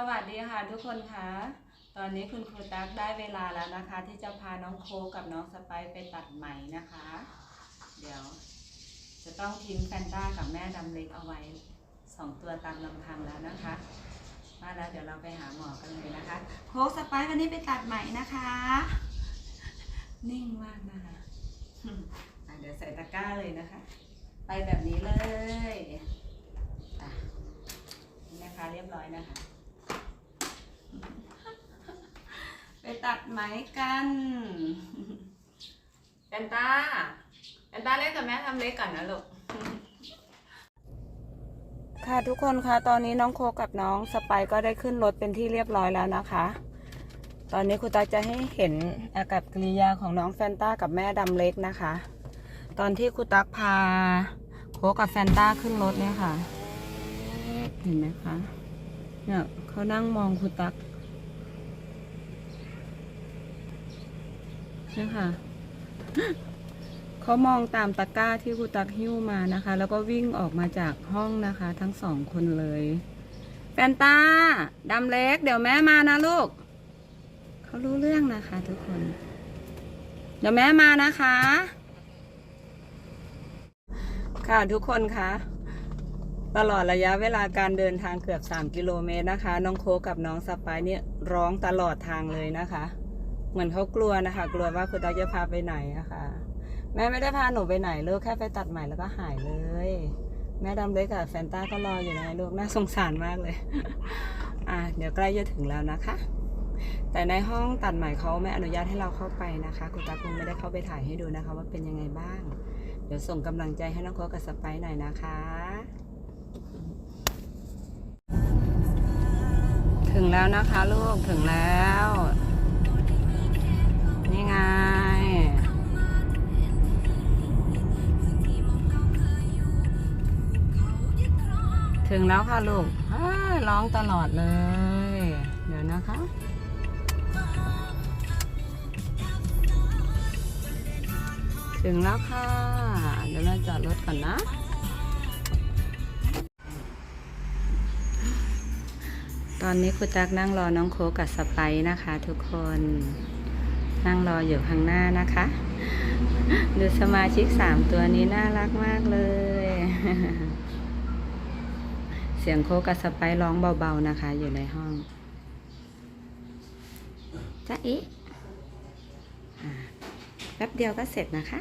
สวัสดีค่ะทุกคนคะ ตอนนี้คุณครูตั๊กได้เวลาแล้วนะคะ ที่จะพาน้องโคกับน้องสไปซ์ไปตัดไหมนะคะ เดี๋ยว จะต้องทิ้งแฟนต้ากับแม่ดำเล็กเอาไว้สองตัวตามลำพังแล้วนะคะ มาแล้วเดี๋ยวเราไปหาหมอกันเลยนะคะ โคกสไปซ์วันนี้ไปตัดไหมนะคะ นิ่งมากนะคะเดี๋ยวใส่ตะกร้าเลยนะคะ ไปแบบนี้เลยนะคะเรียบร้อยนะคะ ไปตัดไหมกันแอนตาแอนตาเล่นกับแม่ทำเล็กก่อนนะลูก ค่ะทุกคนคะตอนนี้น้องโคกับน้องสไปก็ได้ขึ้นรถเป็นที่เรียบร้อยแล้วนะคะ ตอนนี้ครูตาจะให้เห็นอากับกิริยาของน้องแฟนต้ากับแม่ดำเล็กนะคะ ตอนที่ครูตักพาโคกับแฟนต้าขึ้นรถเนี่ยค่ะ เห็นไหมคะ เนี่ยเขานั่งมองครูตัก เนี่ยค่ะเขามองตามตะกร้าที่ครูตักหิ้วมานะคะ แล้วก็วิ่งออกมาจากห้องนะคะ ทั้งสองคนเลยแฟนตาดำเล็ก เดี๋ยวแม่มานะลูก เขารู้เรื่องนะคะทุกคน เดี๋ยวแม่มานะคะ ค่ะทุกคนคะตลอดระยะเวลาการเดินทางเกือบ 3 กิโลเมตรนะคะ น้องโคกับน้องสปซ์เนี่ยร้องตลอดทางเลยนะคะ เหมือนเขากลัวนะคะ กลัวว่าคุณตาจะพาไปไหนอะคะแม่ไม่ได้พาหนูไปไหนลูกแค่ไปตัดใหม่แล้วก็หายเลย แม่ดำเล็กกับแฟนต้าก็รออยู่นะลูกน่าสงสารมากเลย อะเดี๋ยวใกล้จะถึงแล้วนะคะ แต่ในห้องตัดใหม่เขาไม่อนุญาตให้เราเข้าไปนะคะคุณตาคงไม่ได้เข้าไปถ่ายให้ดูนะคะ ว่าเป็นยังไงบ้าง เดี๋ยวส่งกำลังใจให้น้องโคกกับสไปซ์หน่อยนะคะถึงแล้วนะคะลูกถึงแล้ว นี่ไง ถึงแล้วค่ะลูกร้องตลอดเลย เดี๋ยวนะคะถึงแล้วค่ะ เดี๋ยวเราจอดรถก่อนนะ ตอนนี้ครูตักนั่งรอน้องโคกับสไปซ์นะคะทุกคน นั่งรออยู่ข้างหน้านะคะ ดูสมาชิกสามตัวนี้น่ารักมากเลย เสียงโคกกับสไปร้องเบาๆนะคะ อยู่ในห้องจ้าอีแป๊บเดียวก็เสร็จนะคะ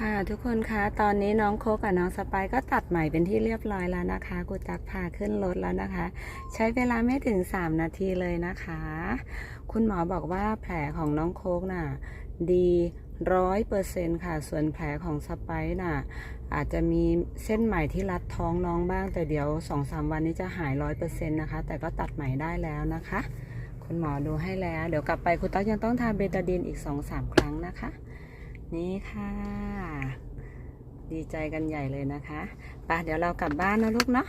ค่ะทุกคนคะตอนนี้น้องโคกับน้องสไปก็ตัดใหม่เป็นที่เรียบร้อยแล้วนะคะกูจักพาขึ้นรถแล้วนะคะ ใช้เวลาไม่ถึง 3 นาทีเลยนะคะ คุณหมอบอกว่าแผลของน้องโคกน่ะดีร้อยเปอร์เซ็นค่ะ ส่วนแผลของสไปน่ะ อาจจะมีเส้นใหม่ที่รัดท้องน้องบ้าง แต่เดี๋ยวสองสามวันนี้จะหายร้อยเปอร์เซ็นต์นะคะ แต่ก็ตัดใหม่ได้แล้วนะคะ คุณหมอดูให้แล้ว เดี๋ยวกลับไปคุณตั๊กยังต้องทาเบตาดีนอีกสองสามครั้งนะคะ นี้ค่ะ ดีใจกันใหญ่เลยนะคะไปเดี๋ยวเรากลับบ้านนะลูกเนาะ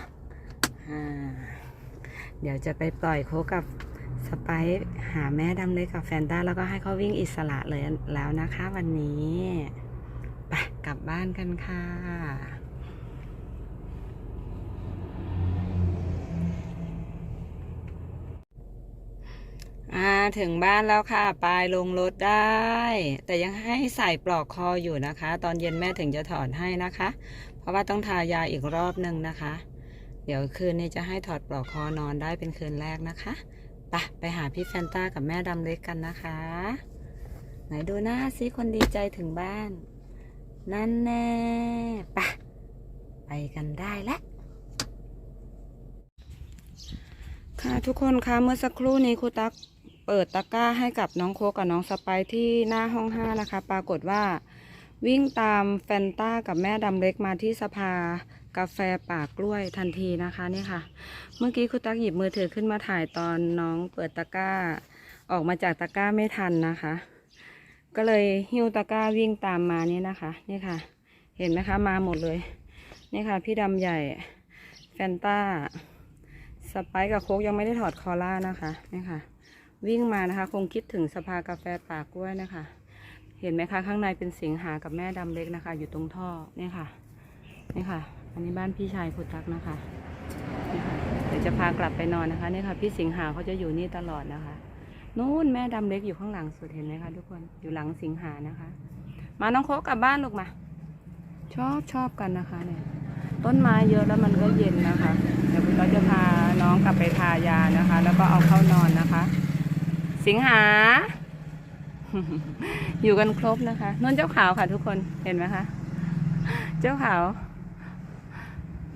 เดี๋ยวจะไปปล่อยโคกับสไปหาแม่ดำเลยกับแฟนต้าแล้วก็ให้เขาวิ่งอิสระเลยแล้วนะคะวันนี้ ไปกลับบ้านกันค่ะ อ่าถึงบ้านแล้วค่ะปลายลงรถได้ แต่ยังให้ใส่ปลอกคออยู่นะคะ ตอนเย็นแม่ถึงจะถอดให้นะคะ เพราะว่าต้องทายาอีกรอบหนึ่งนะคะ เดี๋ยวคืนนี้จะให้ถอดปลอกคอนอนได้เป็นคืนแรกนะคะไปไปหาพี่แฟนต้ากับแม่ดำเล็กกันนะคะ ไหนดูหน้าซิคนดีใจถึงบ้าน นั่นแน่ไปไปกันได้แล้วค่ะทุกคนคะเมื่อสักครู่นี้ครูตั๊ก เปิดตะกร้าให้กับน้องโคกับน้องสไปที่หน้าห้องห้านะคะ ปรากฏว่า วิ่งตามแฟนต้ากับแม่ดำเล็กมาที่สภากาแฟป่ากล้วยทันทีนะคะนี่ค่ะ เมื่อกี้ครูตักหยิบมือถือขึ้นมาถ่ายตอนน้องเปิดตะกร้า ออกมาจากตะกร้าไม่ทันนะคะ ก็เลยหิ้วตะกร้าวิ่งตามมานี่นะคะนี่ค่ะ เห็นไหมคะมาหมดเลยนี่ค่ะ พี่ดำใหญ่แฟนต้าสไปกับโคกยังไม่ได้ถอดคอล่านะคะนี่ค่ะ วิ่งมานะคะ คงคิดถึงสภากาแฟป่ากล้วยนะคะ เห็นไหมคะ ข้างในเป็นสิงหากับแม่ดำเล็กนะคะ อยู่ตรงท่อนี่ค่ะนี่ค่ะ อันนี้บ้านพี่ชายคุณตักนะคะเดี๋ยวจะพากลับไปนอนนะคะนี่ค่ะพี่สิงหาเขาจะอยู่นี่ตลอดนะคะนู่นแม่ดำเล็กอยู่ข้างหลังสุดเห็นไหมคะทุกคนอยู่หลังสิงหานะคะ มาน้องโคกลับบ้านลูกมา ชอบชอบกันนะคะเนี่ยต้นไม้เยอะแล้วมันก็เย็นนะคะ เดี๋ยวคุณก็จะพาน้องกลับไปทายานะคะ แล้วก็เอาเข้านอนนะคะ สิงหา อยู่กันครบนะคะนวลเจ้าขาวค่ะทุกคนเห็นไหมคะ เจ้าขาว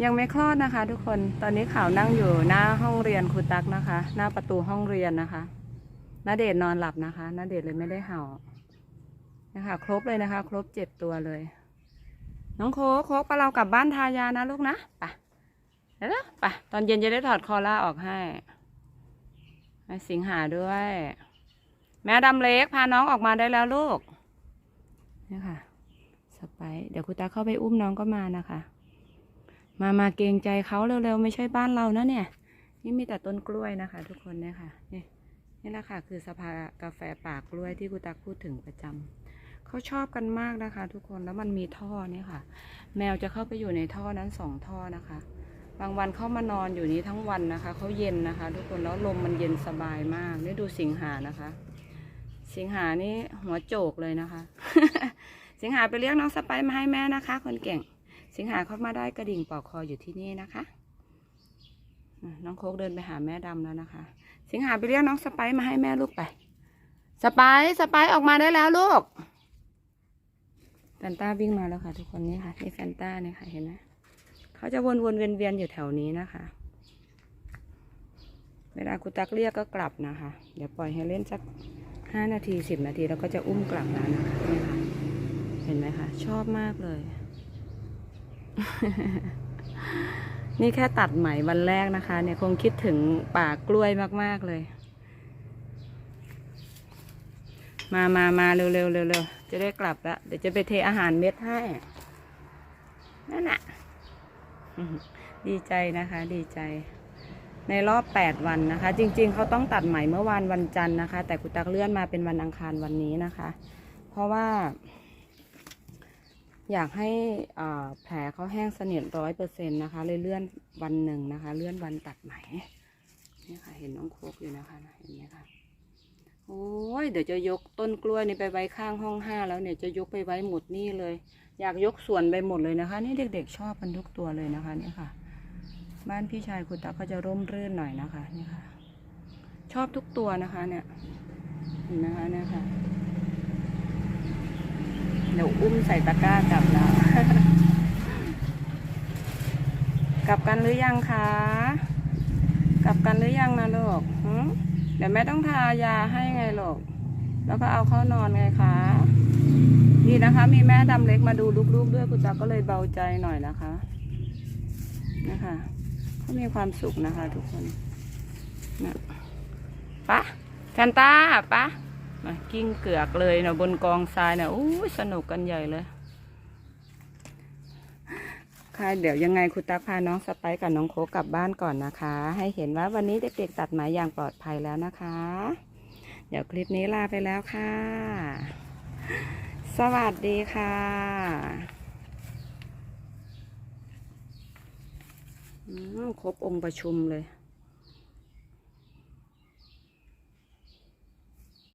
ยังไม่คลอดนะคะ ทุกคนตอนนี้ขาวนั่งอยู่หน้าห้องเรียนครูตักนะคะ หน้าประตูห้องเรียนนะคะนาเดชนอนหลับนะคะนาเดชเลยไม่ได้เห่านะคะ ครบเลยนะคะ ครบเจ็ดตัวเลย น้องโคกโคกไปเรากลับบ้านทายานะลูกนะไปเดี๋ยวไปตอนเย็นจะได้ถอดคอล่าออกให้ สิงหาด้วย แม่ดำเล็กพาน้องออกมาได้แล้วลูกนี่ค่ะสไปเดี๋ยวคุณตาเข้าไปอุ้มน้องก็มานะคะ มามาเกรงใจเขาเร็วๆ ไม่ใช่บ้านเรานะเนี่ย นี่มีแต่ต้นกล้วยนะคะ ทุกคนเนี่ยค่ะนี่นี่แหละค่ะ คือสภากาแฟปากกล้วยที่คุณตักพูดถึงประจำเขาชอบกันมากนะคะ ทุกคนแล้วมันมีท่อเนี่ยค่ะ แมวจะเข้าไปอยู่ในท่อนั้นสองท่อนะคะ บางวันเข้ามานอนอยู่นี้ทั้งวันนะคะเขาเย็นนะคะ ทุกคนแล้วลมมันเย็นสบายมากนี่ดูสิงหานะคะ สิงหานี่หัวโจกเลยนะคะ สิงหาไปเรียกน้องสไปซ์มาให้แม่นะคะ คนเก่ง สิงหาเข้ามาได้กระดิ่งปอกคออยู่ที่นี่นะคะน้องโคกเดินไปหาแม่ดำแล้วนะคะ สิงหาไปเรียกน้องสไปซ์มาให้แม่ลูกไป สไปซ์สไปซ์ออกมาได้แล้วลูกแฟนต้าวิ่งมาแล้วค่ะ ทุกคนนี่ค่ะนี่แฟนต้าเนี่ยค่ะเห็นไหม เขาจะวนวนๆเวียนเวียนๆอยู่แถวนี้นะคะ เวลาคุณตักเรียกก็กลับนะคะ เดี๋ยวปล่อยให้เล่นสักห้านาทีสิบนาทีแล้วก็จะอุ้มกลับแล้วนะคะนี่ค่ะ เห็นไหมคะ ชอบมากเลย นี่แค่ตัดไหมวันแรกนะคะ เนี่ยคงคิดถึงป่ากล้วยมากๆเลย มามามาเร็วเร็วเร็วเร็วจะได้กลับแล้วเดี๋ยวจะไปเทอาหารเม็ดให้ นั่นน่ะ ดีใจนะคะ ดีใจ ในรอบ 8 วันนะคะ จริง ๆ เขาต้องตัดไหมเมื่อวานวันจันทร์นะคะ แต่กุตักเลื่อนมาเป็นวันอังคารวันนี้นะคะ เพราะว่า อยากให้แผลเขาแห้งสนิทร้อยเปอร์เซ็นต์นะคะ เลยเลื่อนวันหนึ่งนะคะ เลื่อนวันตัดไหมนี่ค่ะ เห็นน้องโคกอยู่นะคะเห็นไหมคะโอ้ยเดี๋ยวจะยกต้นกล้วยนี่ไปไว้ข้างห้องห้าแล้วเนี่ยจะยกไปไว้หมดนี่เลย อยากยกส่วนไปหมดเลยนะคะ นี่เด็กๆชอบกันทุกตัวเลยนะคะนี่ค่ะ บ้านพี่ชายคุณตาก็จะร่มรื่นหน่อยนะคะนี่ค่ะ ชอบทุกตัวนะคะเนี่ยเห็นนะคะเนี่ยค่ะเดี๋ยวอุ้มใส่ตะกร้ากลับแล้วกลับกันหรือยังคะกลับกันหรือยังนะลูกเดี๋ยวแม่ต้องทายาให้ไงลูก แล้วก็เอาเข้านอนไงคะ นี่นะคะ มีแม่ดำเล็กมาดูลูกๆด้วยคุณตาก็เลยเบาใจหน่อยนะคะนะคะเขามีความสุขนะคะ ทุกคนนะปะแฟนตาปะมากิ้งเกือกเลยนะบนกองทรายนะอู้สนุกกันใหญ่เลยค่ะเดี๋ยวยังไงคุณตาพาน้องสไปกับน้องโคกลับบ้านก่อนนะคะ ให้เห็นว่าวันนี้เด็กๆตัดไหมอย่างปลอดภัยแล้วนะคะ เดี๋ยวคลิปนี้ลาไปแล้วค่ะ สวัสดีค่ะครบองค์ประชุมเลย